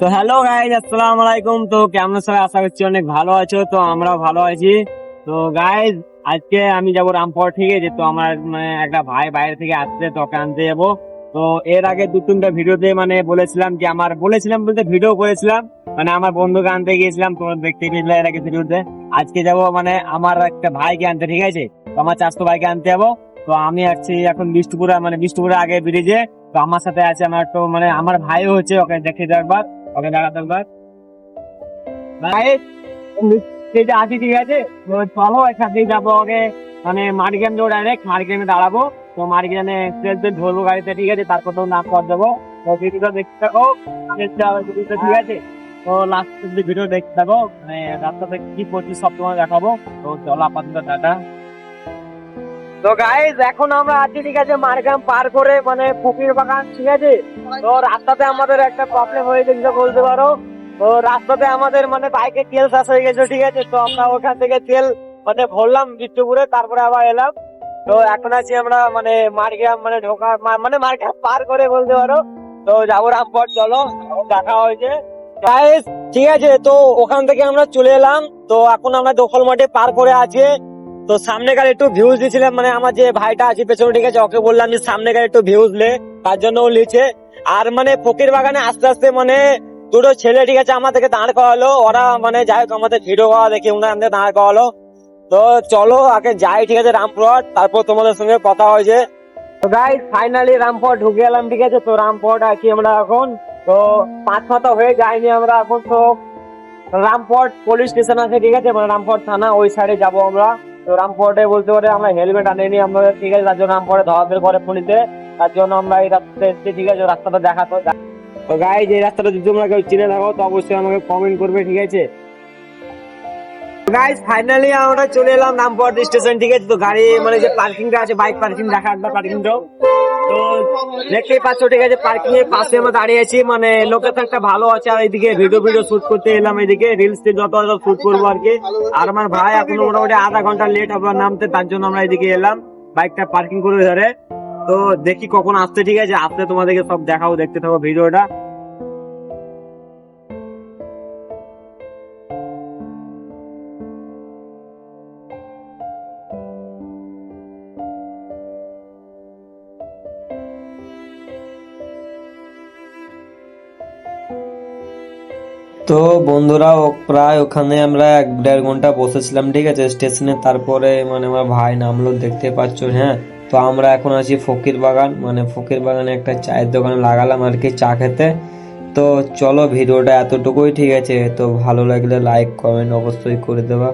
তো hello guys আসসালামু আলাইকুম। তো কেমন সবাই আশা করছি অনেক ভালো আছো। তো আমরা ভালো আছি। তো গাইজ আজকে আমি যাব রামপুর আছে তো আমার মানে একটা ভাই বাইরে থেকে আসছে, তো ওকে আনতে যাব। তো, এর আগে দু, তিনটা ভিডিওতে মানে বলেছিলাম যে আমার, বলেছিলাম বলতে ভিডিও করেছিলাম। মানে আমার বন্ধুকে আনতে গিয়েছিলাম তোমরা দেখতে গিয়েছিলে এর আগে ভিডিওতে। আজকে যাব মানে আমার একটা ভাইকে আনতে, ঠিক আছে? তো আমার চাষতো ভাইকে আনতে যাব। তো আমি আছি এখন বিষ্ণুপুরা মানে বিষ্ণুপুরা আগে ব্রিজে তো আমার সাথে আছে, আমার তো মানে আমার ভাইও হচ্ছে, ওকে দেখে দাও ওকে দেখাতে একবার ভাই আছি, ঠিক আছে? চলো একসাথে যাব মানে দাঁড়াবো। তো মার্গেমে ধরবো গাড়িতে, ঠিক আছে? তারপর তো নাম কর দেবো তো ভিডিওটা দেখতে থাকো। ঠিক আছে? তো লাস্ট ভিডিও দেখতে থাকো। মানে রাস্তাতে কি করছি সব তোমার দেখাবো। তো চলো আপাতত টাটা। তো গাইজ এখন আমরা আছি ঠিক আছে, মারগ্রাম পার করে মানে পুকুর বাগান, ঠিক আছে? তো রাস্তাতে আমাদের একটা প্রবলেম হয়েছে যেটা বলতে পারো। তো রাস্তাতে আমাদের মানে বাইকে তেল শেষ হয়ে গেছে, ঠিক আছে? তো আমরা ওখান থেকে তেল মানে ভরলাম বিষ্ণুপুরে, তারপরে আবার এলাম। তো এখন আছি আমরা মানে মারগ্রাম মানে ঢোকা মানে মারগ্রাম পার করে বলতে পারো। তো যাব রামপট চলো দেখা হয়েছে। ঠিক আছে, তো ওখান থেকে আমরা চলে এলাম। তো এখন আমরা দখল মাঠে পার করে আছি। তো সামনে গাড়ি একটু ভিউজ দিয়েছিলাম মানে আমার যে ভাইটা আছে, পেছনে ঠিক আছে ওকে বললাম যে সামনে গাড়ি একটু ভিউজ লে তার জন্য ও লিছে আর মানে ফকির বাগানে আস্তে আস্তে মানে দুটো ছেলে ঠিক আছে আমাদেরকে দাঁড় করালো, ওরা মানে যাই হোক আমাদের ভিডিও করা দেখে ওনারা আমাদের দাঁড় করালো। তো চলো, আগে যাই ঠিক আছে রামপুরহাট, তারপর তোমাদের সঙ্গে কথা হয়েছে তো গাইজ ফাইনালি রামপুরহাট ঢুকে এলাম ঠিক আছে? তো রামপুরহাট আছি আমরা এখন। তো পাঁচ মাথা হয়ে যায়নি আমরা এখন, তো রামপুরহাট পুলিশ স্টেশন আছে, ঠিক আছে? মানে রামপুরহাট থানা, ওই সাইডে যাব আমরা। তো রামপুরহাটে বলতে পারে আমরা হেলমেট আনিনি, আমরা ঠিক আছে, তার জন্য রামপুরহাটে ধরাধরি করে পুলিশে, তার জন্য আমরা এই রাস্তাতে এসেছি, ঠিক আছে, রাস্তাটা দেখাতো তো গাই যে রাস্তাটা যদি তোমরা কেউ চিনে থাকো, তো অবশ্যই আমাকে কমেন্ট করবে, ঠিক আছে? গাইজ ফাইনালি আমরা চলে এলাম রামপুরহাট স্টেশন ঠিক আছে? তো গাড়ি মানে যে পার্কিংটা আছে বাইক পার্কিং দেখা একবার পার্কিংটাও তো দেখতেই পাচ্ছ, ঠিক আছে পার্কিং এর পাশে আমরা দাঁড়িয়ে আছি মানে লোকের তো একটা ভালো আছে, আর এইদিকে ভিডিও ভিডিও শুট করতে এলাম এইদিকে রিলস যত শুট করব আর কি। আর আমার ভাই এখন মোটামুটি আধা ঘণ্টা লেট হবে নামতে, তার জন্য আমরা এইদিকে এলাম বাইকটা পার্কিং করে ধরে। তো দেখি কখন আসতে ঠিক আছে আসতে তোমাদেরকে সব দেখাবো, দেখতে থাকো ভিডিওটা তো বন্ধুরা প্রায় ওখানে আমরা এক দেড় ঘণ্টা বসেছিলাম, ঠিক আছে? স্টেশনে তারপরে মানে আমার ভাই নামলো, দেখতে পাচ্ছ হ্যাঁ? তো আমরা এখন আছি ফকির বাগান মানে ফকির বাগানে একটা চায়ের দোকানে লাগালাম আর কি, চা খেতে। তো চলো ভিডিওটা এতটুকুই, ঠিক আছে? তো ভালো লাগলে লাইক কমেন্ট অবশ্যই করে দেবা।